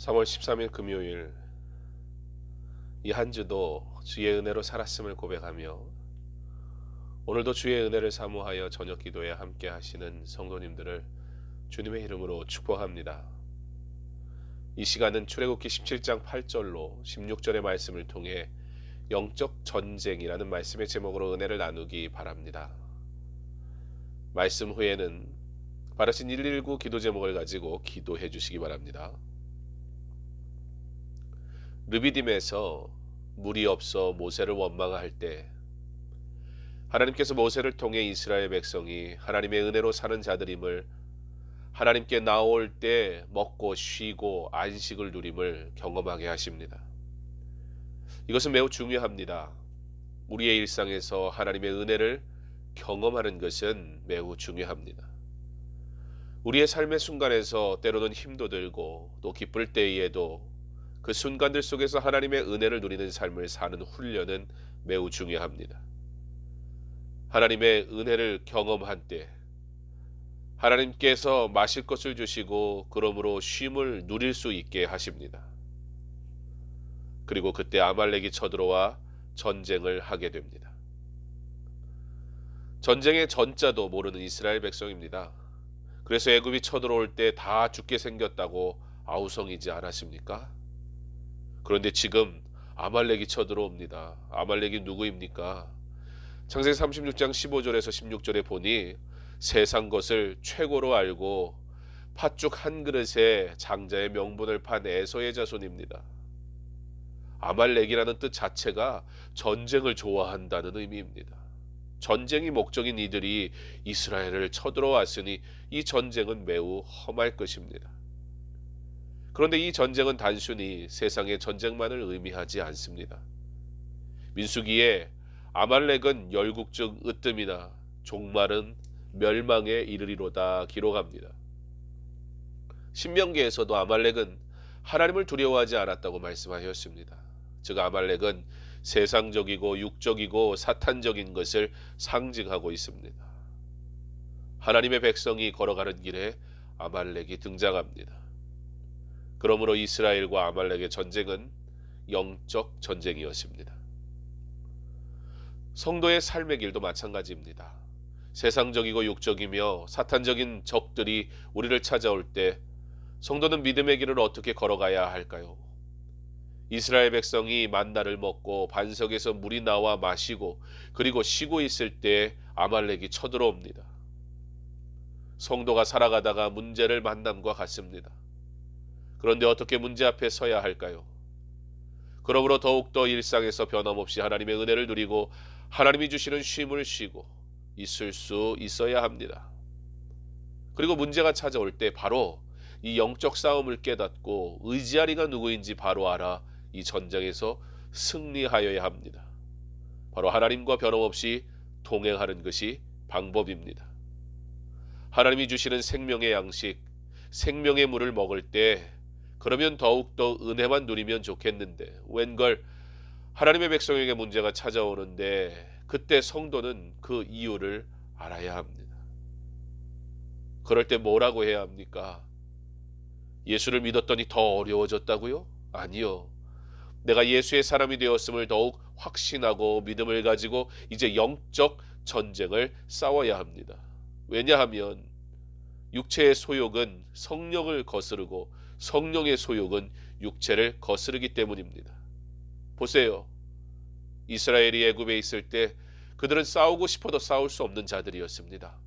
3월 13일 금요일 이 한 주도 주의 은혜로 살았음을 고백하며 오늘도 주의 은혜를 사모하여 저녁 기도에 함께 하시는 성도님들을 주님의 이름으로 축복합니다. 이 시간은 출애굽기 17장 8절로 16절의 말씀을 통해 영적 전쟁이라는 말씀의 제목으로 은혜를 나누기 바랍니다. 말씀 후에는 바르신 119 기도 제목을 가지고 기도해 주시기 바랍니다. 르비딤에서 물이 없어 모세를 원망할 때 하나님께서 모세를 통해 이스라엘 백성이 하나님의 은혜로 사는 자들임을 하나님께 나올 때 먹고 쉬고 안식을 누림을 경험하게 하십니다. 이것은 매우 중요합니다. 우리의 일상에서 하나님의 은혜를 경험하는 것은 매우 중요합니다. 우리의 삶의 순간에서 때로는 힘도 들고 또 기쁠 때에도 그 순간들 속에서 하나님의 은혜를 누리는 삶을 사는 훈련은 매우 중요합니다. 하나님의 은혜를 경험한 때 하나님께서 마실 것을 주시고 그러므로 쉼을 누릴 수 있게 하십니다. 그리고 그때 아말렉이 쳐들어와 전쟁을 하게 됩니다. 전쟁의 전자도 모르는 이스라엘 백성입니다. 그래서 애굽이 쳐들어올 때 다 죽게 생겼다고 아우성이지 않았습니까? 그런데 지금 아말렉이 쳐들어옵니다. 아말렉이 누구입니까? 창세기 36장 15절에서 16절에 보니 세상 것을 최고로 알고 팥죽 한 그릇에 장자의 명분을 판 에서의 자손입니다. 아말렉이라는 뜻 자체가 전쟁을 좋아한다는 의미입니다. 전쟁이 목적인 이들이 이스라엘을 쳐들어왔으니 이 전쟁은 매우 험할 것입니다. 그런데 이 전쟁은 단순히 세상의 전쟁만을 의미하지 않습니다. 민수기에 아말렉은 열국적 으뜸이나 종말은 멸망에 이르리로다 기록합니다. 신명기에서도 아말렉은 하나님을 두려워하지 않았다고 말씀하셨습니다. 즉 아말렉은 세상적이고 육적이고 사탄적인 것을 상징하고 있습니다. 하나님의 백성이 걸어가는 길에 아말렉이 등장합니다. 그러므로 이스라엘과 아말렉의 전쟁은 영적 전쟁이었습니다. 성도의 삶의 길도 마찬가지입니다. 세상적이고 육적이며 사탄적인 적들이 우리를 찾아올 때 성도는 믿음의 길을 어떻게 걸어가야 할까요? 이스라엘 백성이 만나를 먹고 반석에서 물이 나와 마시고 그리고 쉬고 있을 때 아말렉이 쳐들어옵니다. 성도가 살아가다가 문제를 만남과 같습니다. 그런데 어떻게 문제 앞에 서야 할까요? 그러므로 더욱더 일상에서 변함없이 하나님의 은혜를 누리고 하나님이 주시는 쉼을 쉬고 있을 수 있어야 합니다. 그리고 문제가 찾아올 때 바로 이 영적 싸움을 깨닫고 의지하리가 누구인지 바로 알아 이 전쟁에서 승리하여야 합니다. 바로 하나님과 변함없이 동행하는 것이 방법입니다. 하나님이 주시는 생명의 양식, 생명의 물을 먹을 때 그러면 더욱더 은혜만 누리면 좋겠는데 웬걸 하나님의 백성에게 문제가 찾아오는데 그때 성도는 그 이유를 알아야 합니다. 그럴 때 뭐라고 해야 합니까? 예수를 믿었더니 더 어려워졌다고요? 아니요. 내가 예수의 사람이 되었음을 더욱 확신하고 믿음을 가지고 이제 영적 전쟁을 싸워야 합니다. 왜냐하면 육체의 소욕은 성령을 거스르고 성령의 소욕은 육체를 거스르기 때문입니다. 보세요. 이스라엘이 애굽에 있을 때 그들은 싸우고 싶어도 싸울 수 없는 자들이었습니다.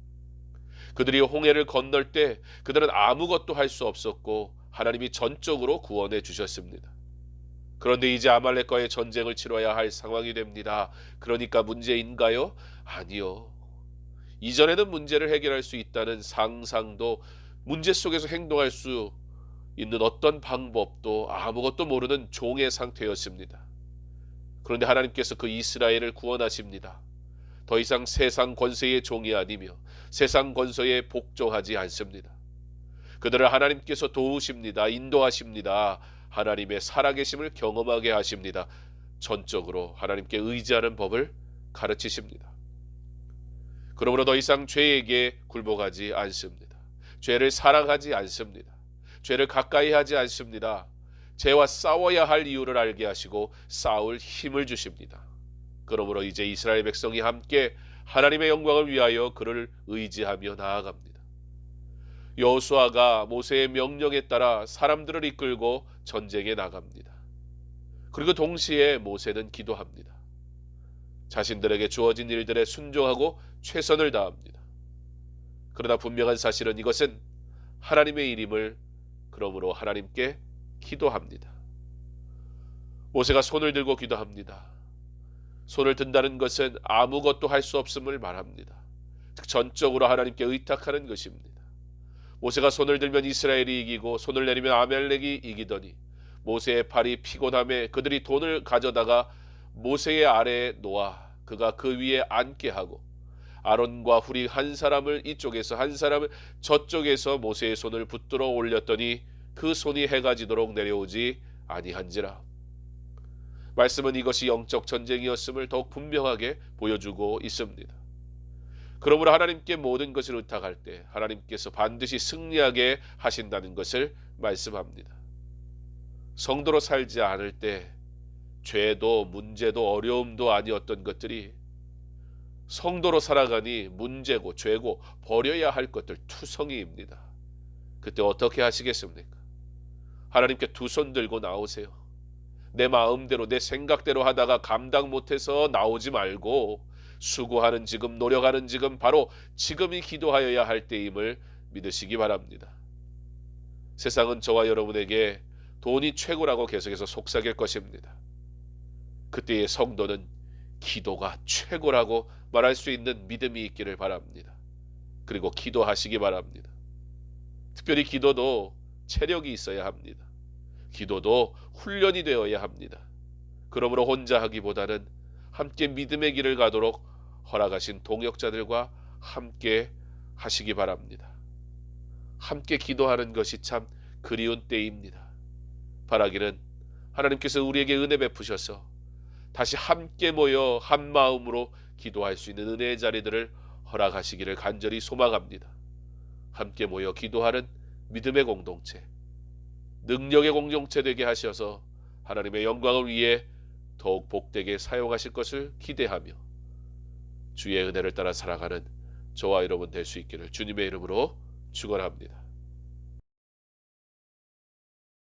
그들이 홍해를 건널 때 그들은 아무것도 할 수 없었고 하나님이 전적으로 구원해 주셨습니다. 그런데 이제 아말렉과의 전쟁을 치러야 할 상황이 됩니다. 그러니까 문제인가요? 아니요. 이전에는 문제를 해결할 수 있다는 상상도 문제 속에서 행동할 수 있는 어떤 방법도 아무것도 모르는 종의 상태였습니다. 그런데 하나님께서 그 이스라엘을 구원하십니다. 더 이상 세상 권세의 종이 아니며 세상 권세에 복종하지 않습니다. 그들을 하나님께서 도우십니다. 인도하십니다. 하나님의 살아계심을 경험하게 하십니다. 전적으로 하나님께 의지하는 법을 가르치십니다. 그러므로 더 이상 죄에게 굴복하지 않습니다. 죄를 사랑하지 않습니다. 죄를 가까이 하지 않습니다. 죄와 싸워야 할 이유를 알게 하시고 싸울 힘을 주십니다. 그러므로 이제 이스라엘 백성이 함께 하나님의 영광을 위하여 그를 의지하며 나아갑니다. 여호수아가 모세의 명령에 따라 사람들을 이끌고 전쟁에 나갑니다. 그리고 동시에 모세는 기도합니다. 자신들에게 주어진 일들에 순종하고 최선을 다합니다. 그러나 분명한 사실은 이것은 하나님의 일임을 그러므로 하나님께 기도합니다. 모세가 손을 들고 기도합니다. 손을 든다는 것은 아무것도 할 수 없음을 말합니다. 즉 전적으로 하나님께 의탁하는 것입니다. 모세가 손을 들면 이스라엘이 이기고 손을 내리면 아멜렉이 이기더니 모세의 팔이 피곤함에 그들이 돈을 가져다가 모세의 아래에 놓아 그가 그 위에 앉게 하고 아론과 훌이 한 사람을 이쪽에서 한 사람을 저쪽에서 모세의 손을 붙들어 올렸더니 그 손이 해가 지도록 내려오지 아니한지라. 말씀은 이것이 영적 전쟁이었음을 더욱 분명하게 보여주고 있습니다. 그러므로 하나님께 모든 것을 의탁할 때 하나님께서 반드시 승리하게 하신다는 것을 말씀합니다. 성도로 살지 않을 때 죄도 문제도 어려움도 아니었던 것들이 성도로 살아가니 문제고 죄고 버려야 할 것들 투성이입니다. 그때 어떻게 하시겠습니까? 하나님께 두 손 들고 나오세요. 내 마음대로 내 생각대로 하다가 감당 못해서 나오지 말고 수고하는 지금 노력하는 지금 바로 지금이 기도하여야 할 때임을 믿으시기 바랍니다. 세상은 저와 여러분에게 돈이 최고라고 계속해서 속삭일 것입니다. 그때의 성도는 기도가 최고라고 말할 수 있는 믿음이 있기를 바랍니다. 그리고 기도하시기 바랍니다. 특별히 기도도 체력이 있어야 합니다. 기도도 훈련이 되어야 합니다. 그러므로 혼자 하기보다는 함께 믿음의 길을 가도록 허락하신 동역자들과 함께 하시기 바랍니다. 함께 기도하는 것이 참 그리운 때입니다. 바라기는 하나님께서 우리에게 은혜 베푸셔서 다시 함께 모여 한 마음으로 기도할 수 있는 은혜의 자리들을 허락하시기를 간절히 소망합니다. 함께 모여 기도하는 믿음의 공동체, 능력의 공동체 되게 하셔서 하나님의 영광을 위해 더욱 복되게 사용하실 것을 기대하며 주의 은혜를 따라 살아가는 저와 여러분 될 수 있기를 주님의 이름으로 축원합니다.